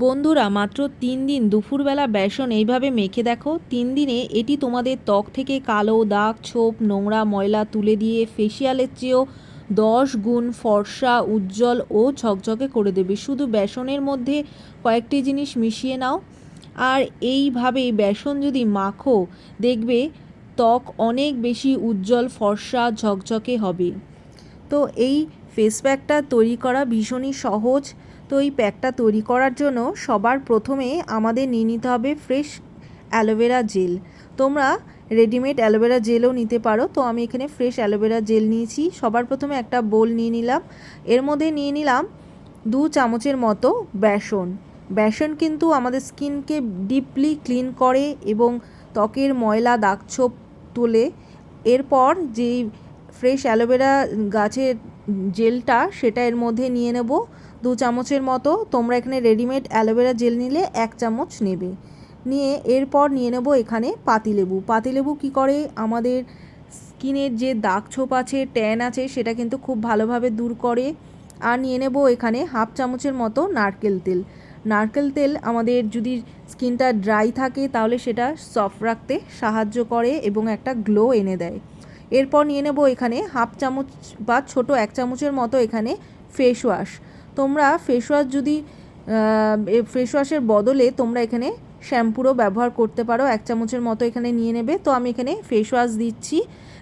বন্ধুরা, মাত্র তিন দিন দুপুরবেলা বেসন এইভাবে মেখে দেখো। তিন দিনে এটি তোমাদের ত্বক থেকে কালো দাগ, ছোপ, নোংরা ময়লা তুলে দিয়ে ফেসিয়ালের চেয়েও দশ গুণ ফর্সা, উজ্জ্বল ও ঝকঝকে করে দেবে। শুধু বেসনের মধ্যে কয়েকটি জিনিস মিশিয়ে নাও। আর এইভাবেই বেসন যদি মাখো, দেখবে ত্বক অনেক বেশি উজ্জ্বল, ফর্সা, ঝকঝকে হবে। তো এই ফেস প্যাকটা তৈরি করা ভীষণই সহজ। তো এই প্যাকটা তৈরি করার জন্য সবার প্রথমে আমাদের নিয়ে নিতে হবে ফ্রেশ অ্যালোভেরা জেল। তোমরা রেডিমেড অ্যালোভেরা জেলও নিতে পারো। তো আমি এখানে ফ্রেশ অ্যালোভেরা জেল নিয়েছি। সবার প্রথমে একটা বোল নিয়ে নিলাম। এর মধ্যে নিয়ে নিলাম দু চামচের মতো বেসন। বেসন কিন্তু আমাদের স্কিনকে ডিপলি ক্লিন করে এবং ত্বকের ময়লা, দাগছোপ তোলে। এরপর যেই ফ্রেশ অ্যালোভেরা গাছের জেলটা, সেটা এর মধ্যে নিয়ে নেব। দু চামচের মতো। তোমরা এখানে রেডিমেড অ্যালোভেরা জেল নিলে এক চামচ নেবে। নিয়ে এরপর নিয়ে নেব এখানে পাতিলেবু। পাতিলেবু কি করে? আমাদের স্কিনের যে দাগ ছোপ আছে, ট্যান আছে, সেটা কিন্তু খুব ভালোভাবে দূর করে। আর নিয়ে নেব এখানে হাফ চামচের মতো নারকেল তেল। নারকেল তেল আমাদের যদি স্কিনটা ড্রাই থাকে, তাহলে সেটা সফট রাখতে সাহায্য করে এবং একটা গ্লো এনে দেয়। এরপর নিয়ে নেব এখানে হাফ চামচ বা ছোট এক চামচের মতো এখানে ফেস ওয়াশ। তোমরা ফেস ওয়াশ যদি ফেস ওয়াশের বদলে তোমরা এখানে শ্যাম্পুরও ব্যবহার করতে পারো। এক চামচের মতো এখানে নিয়ে নেবে। তো আমি এখানে ফেস ওয়াশ দিচ্ছি।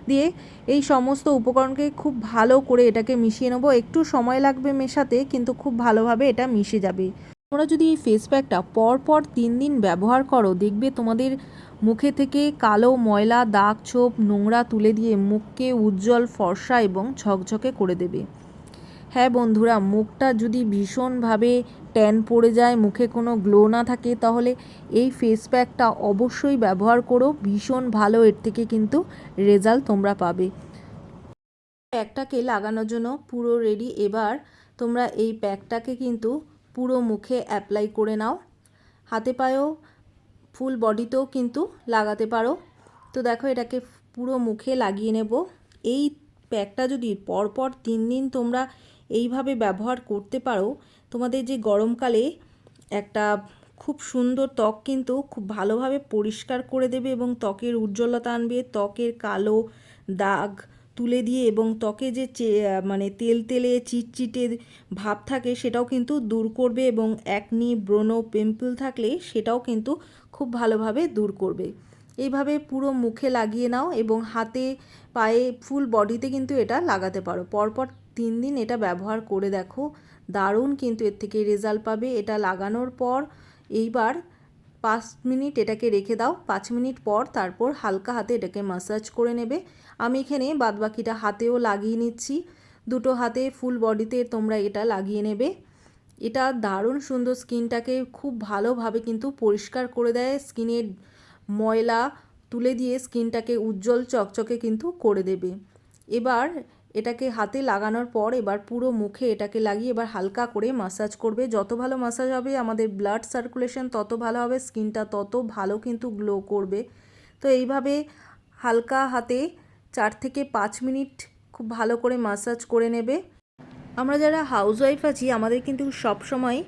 দিয়ে এই সমস্ত উপকরণকে খুব ভালো করে এটাকে মিশিয়ে নেব। একটু সময় লাগবে মেশাতে, কিন্তু খুব ভালোভাবে এটা মিশে যাবে। তোমরা যদি এই ফেস প্যাকটা পরপর তিন দিন ব্যবহার করো, দেখবে তোমাদের মুখে থেকে কালো ময়লা, দাগ ছোপ, নোংরা তুলে দিয়ে মুখকে উজ্জ্বল ফর্সা এবং ঝকঝকে করে দেবে। হ্যাঁ বন্ধুরা, মুখটা যদি ভীষণভাবে ট্যান পড়ে যায়, মুখে কোনো গ্লো না থাকে, তাহলে এই ফেস প্যাকটা অবশ্যই ব্যবহার করো। ভীষণ ভালো, এর থেকে কিন্তু রেজাল্ট তোমরা পাবে। প্যাকটাকে লাগানোর জন্য পুরো রেডি এবার তোমরা এই প্যাকটাকে কিন্তু পুরো মুখে অ্যাপ্লাই করে নাও। হাতে পায়েও ফুল বডিতেও কিন্তু লাগাতে পারো। তো দেখো এটাকে পুরো মুখে লাগিয়ে নেব। এই প্যাকটা যদি পরপর তিন দিন তোমরা এইভাবে ব্যবহার করতে পারো, তোমাদের যে গরমকালে একটা খুব সুন্দর ত্বক কিন্তু খুব ভালোভাবে পরিষ্কার করে দেবে এবং ত্বকের উজ্জ্বলতা আনবে, ত্বকের কালো দাগ তুলে দিয়ে এবং ত্বকে যে মানে তেল তেলে চিটচিটে ভাব থাকে সেটাও কিন্তু দূর করবে এবং একনি ব্রণ পিম্পল থাকলে সেটাও কিন্তু খুব ভালোভাবে দূর করবে। এইভাবে পুরো মুখে লাগিয়ে নাও এবং হাতে পায়ে ফুল বডিতে কিন্তু এটা লাগাতে পারো। পরপর তিন দিন এটা ব্যবহার করে দেখো। দারুণ কিন্তু এর থেকে রেজাল্ট পাবে এটা লাগানোর পর। এইবার পাঁচ মিনিট এটাকে রেখে দাও। পাঁচ মিনিট পর তারপর হালকা হাতে এটাকে মাসাজ করে নেবে। আমি এখানে বাদবাকিটা হাতেও লাগিয়ে নিচ্ছি। দুটো হাতে ফুল বডিতে তোমরা এটা লাগিয়ে নেবে। এটা দারুণ সুন্দর স্কিনটাকে খুব ভালোভাবে কিন্তু পরিষ্কার করে দেয়। স্কিনের ময়লা তুলে দিয়ে স্কিনটাকে উজ্জ্বল চকচকে কিন্তু করে দেবে। এবার এটাকে হাতে লাগানোর পর এবার পুরো মুখে এটাকে লাগিয়ে এবার হালকা করে মাসাজ করবে। যত ভালো মাসাজ হবে আমাদের ব্লাড সার্কুলেশন তত ভালো হবে, স্কিনটা তত ভালো কিন্তু গ্লো করবে। তো এইভাবে হালকা হাতে চার থেকে পাঁচ মিনিট খুব ভালো করে মাসাজ করে নেবে। আমরা যারা হাউসওয়াইফ আছি, আমাদের কিন্তু সব সময়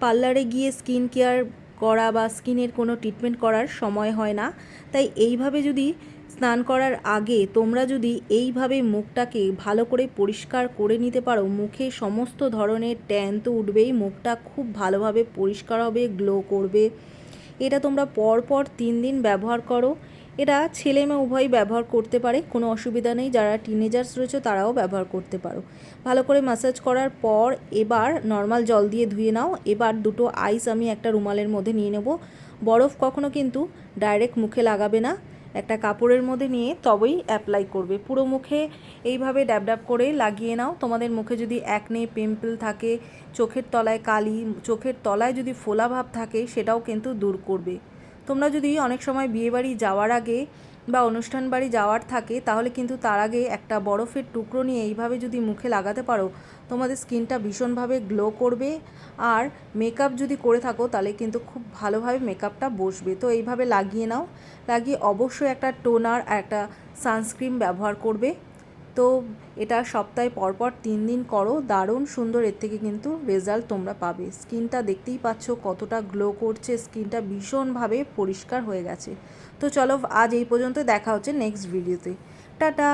পার্লারে গিয়ে স্কিন কেয়ার করা বা স্কিনের কোনো ট্রিটমেন্ট করার সময় হয় না। তাই এইভাবে যদি স্নান করার আগে তোমরা যদি এইভাবে মুখটাকে ভালো করে পরিষ্কার করে নিতে পারো, মুখে সমস্ত ধরনের ট্যান তো উঠবেই, মুখটা খুব ভালোভাবে পরিষ্কার হবে গ্লো করবে। এটা তোমরা পর পর তিন দিন ব্যবহার করো। এটা ছেলে মেয়ে উভয়ই ব্যবহার করতে পারে, কোনো অসুবিধা নেই। যারা টিনেজার্স রয়েছে, তারাও ব্যবহার করতে পারো। ভালো করে ম্যাসাজ করার পর এবার নর্মাল জল দিয়ে ধুয়ে নাও। এবার দুটো আইস আমি একটা রুমালের মধ্যে নিয়ে নেব। বরফ কখনো কিন্তু ডাইরেক্ট মুখে লাগাবে না। একটা কাপড়ের মধ্যে নিয়ে তবেই অ্যাপ্লাই করবে। পুরো মুখে এইভাবে ড্যাব ড্যাব করে লাগিয়ে নাও। তোমাদের মুখে যদি একনে পিম্পল থাকে, চোখের তলায় কালি, চোখের তলায় যদি ফোলা ভাব থাকে, সেটাও কিন্তু দূর করবে। তোমরা যদি অনেক সময় বিয়েবাড়ি যাওয়ার আগে বা অনুষ্ঠান বাড়ি যাওয়ার থাকে, তাহলে কিন্তু তার আগে একটা বরফের টুকরো নিয়ে এইভাবে যদি মুখে লাগাতে পারো, তোমাদের স্কিনটা ভীষণভাবে গ্লো করবে। আর মেকআপ যদি করে থাকো, তাহলে কিন্তু খুব ভালোভাবে মেকআপটা বসবে। তো এইভাবে লাগিয়ে নাও। লাগিয়ে অবশ্যই একটা টোনার একটা সানস্ক্রিন ব্যবহার করবে। তো এটা সপ্তাহে পরপর তিন দিন করো, দারুণ সুন্দর, এর থেকে কিন্তু রেজাল্ট তোমরা পাবে। স্কিনটা দেখতেই পাচ্ছ কতটা গ্লো করছে, স্কিনটা ভীষণভাবে পরিষ্কার হয়ে গেছে। তো চলো আজ এই পর্যন্ত দেখা হচ্ছে নেক্সট ভিডিওতে টাটা!